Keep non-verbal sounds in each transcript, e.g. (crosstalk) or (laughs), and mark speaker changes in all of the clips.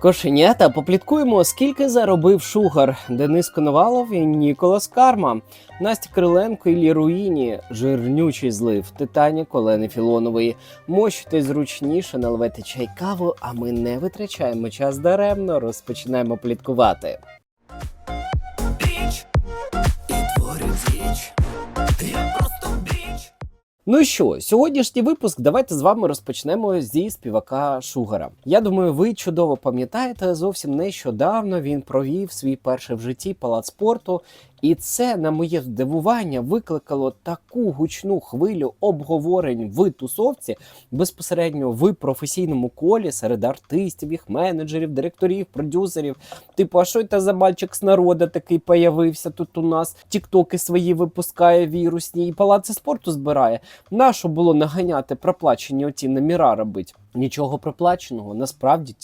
Speaker 1: Кошенята, попліткуємо, скільки заробив Шугар, Денис Коновалов і Ніколас Карма, Настя Криленко і Ліруїні, жирнючий злив, Титанік Олени Філонової. Мощуйте зручніше, наливайте чай каву, а ми не витрачаємо час даремно, розпочинаємо пліткувати.
Speaker 2: Біч і творю діч. Я просто.
Speaker 1: Ну що, сьогоднішній випуск давайте з вами розпочнемо зі співака Шугара. Я думаю, ви чудово пам'ятаєте, зовсім нещодавно він провів свій перший в житті палац спорту, і це, на моє здивування, викликало таку гучну хвилю обговорень в тусовці безпосередньо в професійному колі серед артистів, їх менеджерів, директорів, продюсерів. Типу, а що це за мальчик з народу такий появився тут у нас? Тіктоки свої випускає вірусні і палаци спорту збирає. Нащо було наганяти проплачені оті номера робити? Нічого проплаченого. Насправді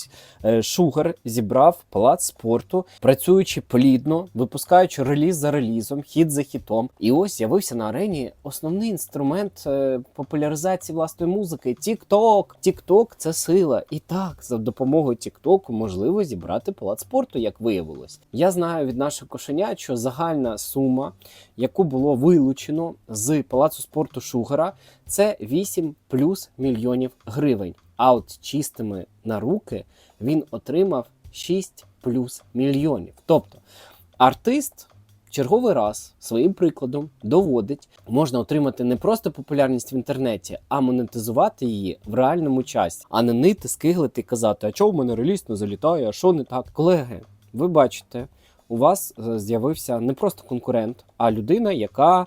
Speaker 1: е, Шугар зібрав палац спорту, працюючи плідно, випускаючи реліз за релізом, хіт за хітом. І ось з'явився на арені основний інструмент е, популяризації власної музики TikTok. TikTok – це сила. І так, за допомогою TikTok можливо зібрати палац спорту, як виявилось. Я знаю від наших кошенят, що загальна сума, яку було вилучено з палацу спорту Шугара, це 8 плюс мільйонів гривень. А от чистими на руки він отримав 6 плюс мільйонів. Тобто артист черговий раз своїм прикладом доводить, можна отримати не просто популярність в інтернеті, а монетизувати її в реальному часі, а не нити, скиглити і казати, а чого в мене реліз не залітає, а що не так. Колеги, ви бачите, у вас е, з'явився не просто конкурент, а людина, яка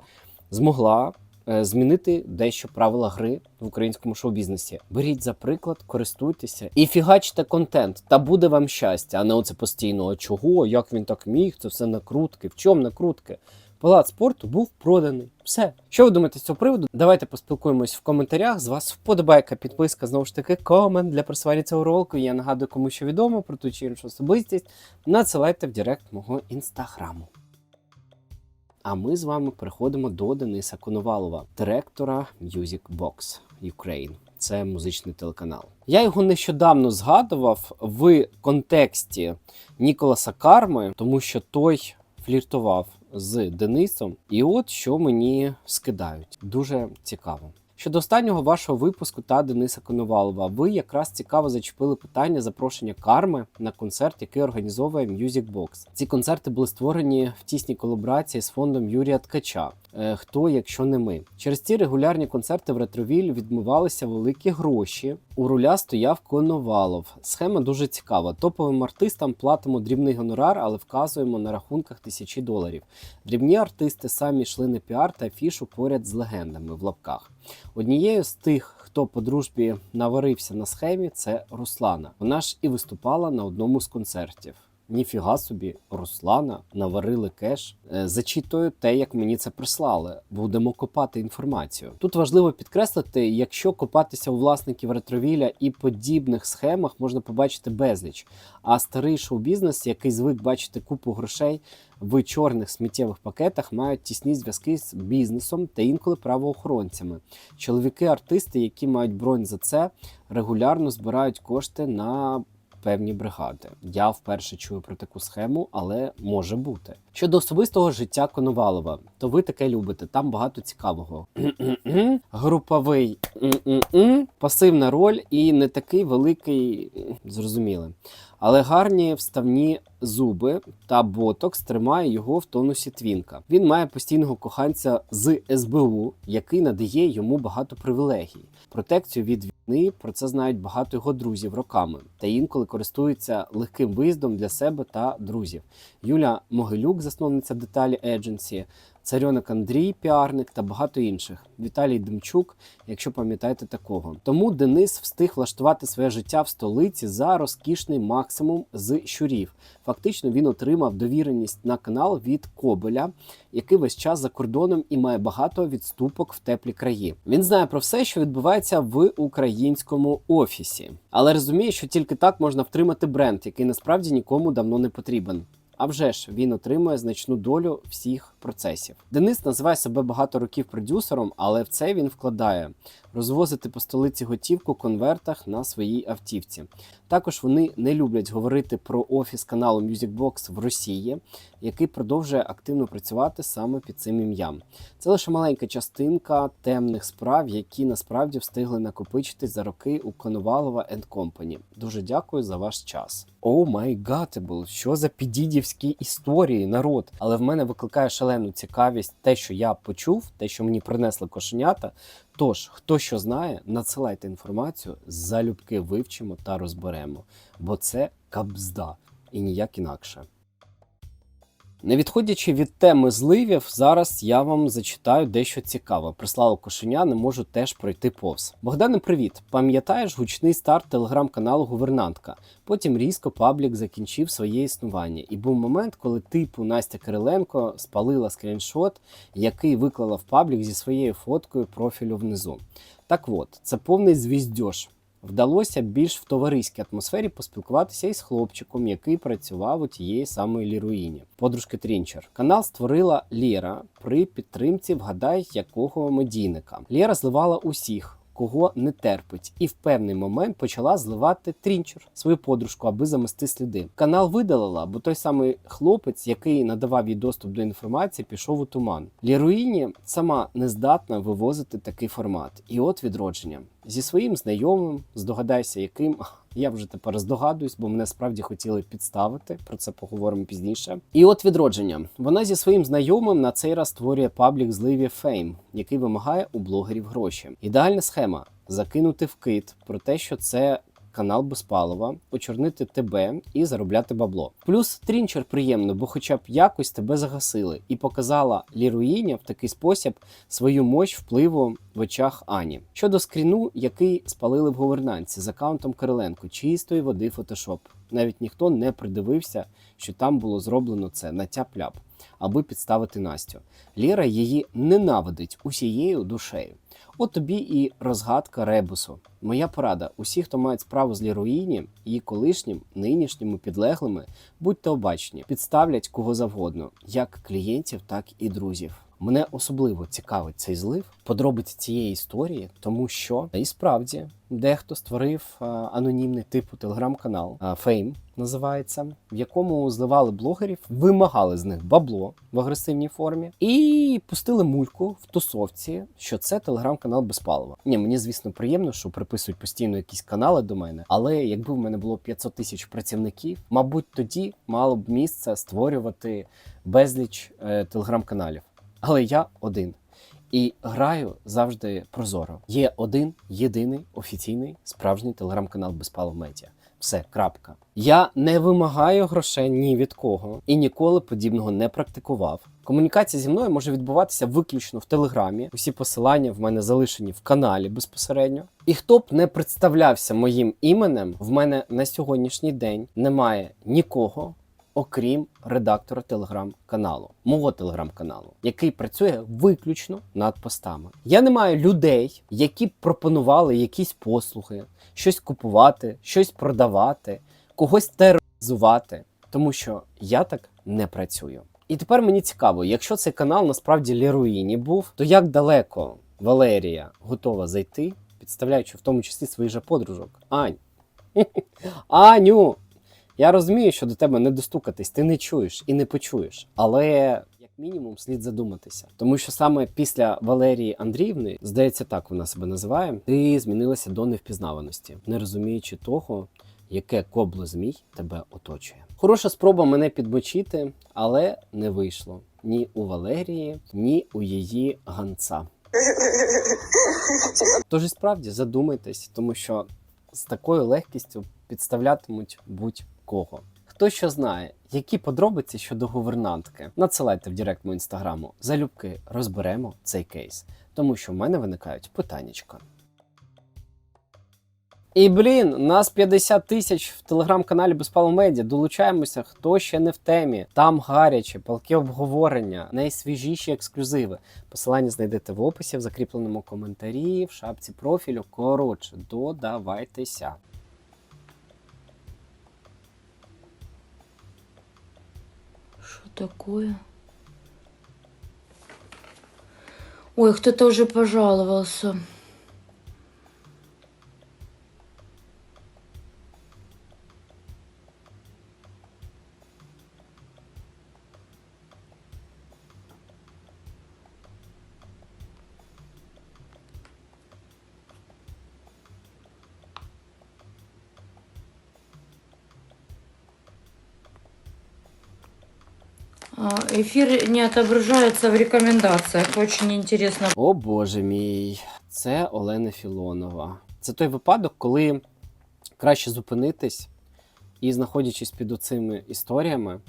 Speaker 1: змогла змінити дещо правила гри в українському шоу-бізнесі. Беріть за приклад, користуйтеся і фігачте контент, та буде вам щастя, а не оце постійно. А чого? Як він так міг? Це все накрутки. В чому накрутки? Палац спорту був проданий. Все. Що ви думаєте з цього приводу? Давайте поспілкуємось в коментарях. З вас вподобайка, підписка, знову ж таки, комент для просування цього ролику. Я нагадую, кому що відомо про ту чи іншу особистість. Надсилайте в директ мого інстаграму. А ми з вами переходимо до Дениса Коновалова, директора Music Box Ukraine. Це музичний телеканал. Я його нещодавно згадував в контексті Ніколаса Карми, тому що той фліртував з Денисом. І от що мені скидають. Дуже цікаво. Щодо останнього вашого випуску та Дениса Коновалова, ви якраз цікаво зачепили питання запрошення карми на концерт, який організовує Music Box. Ці концерти були створені в тісній колаборації з фондом Юрія Ткача. Е, Хто, якщо не ми, через ці регулярні концерти в ретровіль відмивалися великі гроші. У руля стояв Коновалов. Схема дуже цікава. Топовим артистам платимо дрібний гонорар, але вказуємо на рахунках тисячі доларів. Дрібні артисти самі йшли на піар та афішу поряд з легендами в лапках. Однією з тих, хто по дружбі наварився на схемі, це Руслана. Вона ж і виступала на одному з концертів. Ніфіга собі, Руслана наварили кеш. Е, Зачитую те, як мені це прислали. Будемо копати інформацію. Тут важливо підкреслити, якщо копатися у власників ретровіля і подібних схемах можна побачити безліч. А старий шоу-бізнес, який звик бачити купу грошей в чорних сміттєвих пакетах, мають тісні зв'язки з бізнесом та інколи правоохоронцями. Чоловіки-артисти, які мають бронь за це, регулярно збирають кошти на певні бригади. Я вперше чую про таку схему, але може бути. Щодо особистого життя Коновалова, то ви таке любите. Там багато цікавого. (clears throat) Груповий пасивна роль і не такий великий, зрозуміле. Але гарні вставні зуби та ботокс тримає його в тонусі твінка. Він має постійного коханця з СБУ, який надає йому багато привілегій. Протекцію від війни про це знають багато його друзів роками, та інколи користуються легким виїздом для себе та друзів. Юля Могилюк, засновниця деталі Едженсі, Царьонок Андрій, піарник та багато інших. Віталій Демчук, якщо пам'ятаєте такого. Тому Денис встиг влаштувати своє життя в столиці за розкішний максимум з щурів. Фактично він отримав довіреність на канал від Кобеля, який весь час за кордоном і має багато відступок в теплі краї. Він знає про все, що відбувається в українському офісі, але розуміє, що тільки так можна втримати бренд, який насправді нікому давно не потрібен. А вже ж він отримує значну долю всіх процесів. Денис називає себе багато років продюсером, але в це він вкладає розвозити по столиці готівку конвертах на своїй автівці. Також вони не люблять говорити про офіс каналу MusicBox в Росії, який продовжує активно працювати саме під цим ім'ям. Це лише маленька частинка темних справ, які насправді встигли накопичитись за роки у Коновалова Company. Дуже дякую за ваш час. О май гатебл, що за підідівські історії, народ. Але в мене викликає шалену цікавість те, що я почув, те, що мені принесли кошенята. Тож, хто що знає, надсилайте інформацію, залюбки вивчимо та розберемо, бо це кабзда і ніяк інакше. Не відходячи від теми зливів, зараз я вам зачитаю дещо цікаве. Прислало кошеня, не можу теж пройти повз. Богдане, привіт! Пам'ятаєш гучний старт телеграм-каналу Гувернантка? Потім різко паблік закінчив своє існування. І був момент, коли типу Настя Кириленко спалила скріншот, який виклала в паблік зі своєю фоткою профілю внизу. Так от, це повний звіздьош. Вдалося більш в товариській атмосфері поспілкуватися із хлопчиком, який працював у тієї самої ліруїні, подружки Трінчер. Канал створила Лєра при підтримці вгадай якого медійника. Лєра зливала усіх. Кого не терпить, і в певний момент почала зливати Трінчер, свою подружку, аби замести сліди. Канал видалила, бо той самий хлопець, який надавав їй доступ до інформації, пішов у туман. Ліруїні сама не здатна вивозити такий формат. І от відродження зі своїм знайомим, здогадайся, яким я вже тепер здогадуюсь, бо мене справді хотіли підставити. Про це поговоримо пізніше. І от відродження. Вона зі своїм знайомим на цей раз створює паблік зливі Фейм, який вимагає у блогерів гроші. Ідеальна схема закинути вкид про те, що це. Канал Безпалова, очорнити тебе і заробляти бабло. Плюс трінчер приємно, бо хоча б якось тебе загасили, і показала Ліруїня в такий спосіб свою мощ впливу в очах Ані. Щодо скріну, який спалили в говернанці з аккаунтом Кириленко, чистої води фотошоп. Навіть ніхто не придивився, що там було зроблено це на тяп-ляп, аби підставити Настю. Ліра її ненавидить усією душею. От тобі і розгадка ребусу. Моя порада: усі, хто мають справу з Ліруїні, її колишнім, нинішніми підлеглими, будьте обачні, підставлять кого завгодно, як клієнтів, так і друзів. Мене особливо цікавить цей злив, подробиці цієї історії, тому що і справді дехто створив анонімний типу телеграм-канал а, Fame називається, в якому зливали блогерів, вимагали з них бабло в агресивній формі і пустили мульку в тусовці, що це телеграм-канал Безпалова. Ні, мені звісно приємно, що приписують постійно якісь канали до мене, але якби в мене було 500 тисяч працівників, мабуть, тоді мало б місце створювати безліч е, телеграм-каналів. Але я один. І граю завжди прозоро. Є один єдиний офіційний справжній телеграм-канал Безпалов Медіа. Все, крапка. Я не вимагаю грошей ні від кого і ніколи подібного не практикував. Комунікація зі мною може відбуватися виключно в телеграмі. Усі посилання в мене залишені в каналі безпосередньо. І хто б не представлявся моїм іменем, в мене на сьогоднішній день немає нікого, окрім редактора телеграм-каналу, мого телеграм-каналу, який працює виключно над постами. Я не маю людей, які б пропонували якісь послуги, щось купувати, щось продавати, когось тероризувати, тому що я так не працюю. І тепер мені цікаво, якщо цей канал насправді Леруїні був, то як далеко Валерія готова зайти, підставляючи в тому числі своїх же подружок? Ань. (laughs) Аню! Я розумію, що до тебе не достукатись, ти не чуєш і не почуєш. Але як мінімум слід задуматися. Тому що саме після Валерії Андріївни, здається, так вона себе називає, ти змінилася до невпізнаваності, не розуміючи того, яке кобло змій тебе оточує. Хороша спроба мене підмочити, але не вийшло ні у Валерії, ні у її ганца. Тож і справді задумайтесь, тому що з такою легкістю підставлятимуть будь-кого. Хто що знає, які подробиці щодо гувернантки, надсилайте в директ мого інстаграму. Залюбки розберемо цей кейс, тому що в мене виникають питаннячка. І блін, нас 50 тисяч в телеграм-каналі Безпалу Медіа. Долучаємося, хто ще не в темі. Там гаряче, палке обговорення, найсвіжіші ексклюзиви. Посилання знайдете в описі, в закріпленому коментарі, в шапці профілю. Коротше, додавайтеся.
Speaker 3: Такое? Ой, кто-то уже пожаловался. Эфир не отображается в рекомендациях. Очень интересно.
Speaker 1: О боже мій, це Олена Філонова. Це той випадок, коли краще зупинитись і, знаходячись під оцими історіями,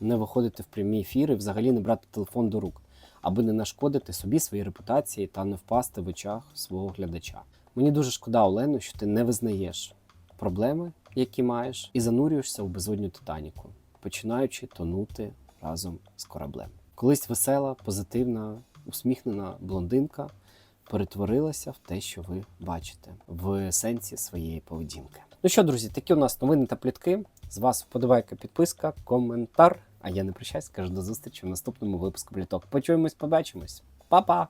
Speaker 1: не виходити в прямі ефіри, взагалі не брати телефон до рук, аби не нашкодити собі, своїй репутації та не впасти в очах свого глядача. Мені дуже шкода, Олено, що ти не визнаєш проблеми, які маєш, і занурюєшся у безодню Титаніку, починаючи тонути разом з кораблем. Колись весела, позитивна, усміхнена блондинка перетворилася в те, що ви бачите, в сенсі своєї поведінки. Ну що, друзі, такі у нас новини та плітки. З вас вподобайка, підписка, коментар. А я не прощаюсь, кажу до зустрічі в наступному випуску пліток. Почуємось, побачимось. Па-па!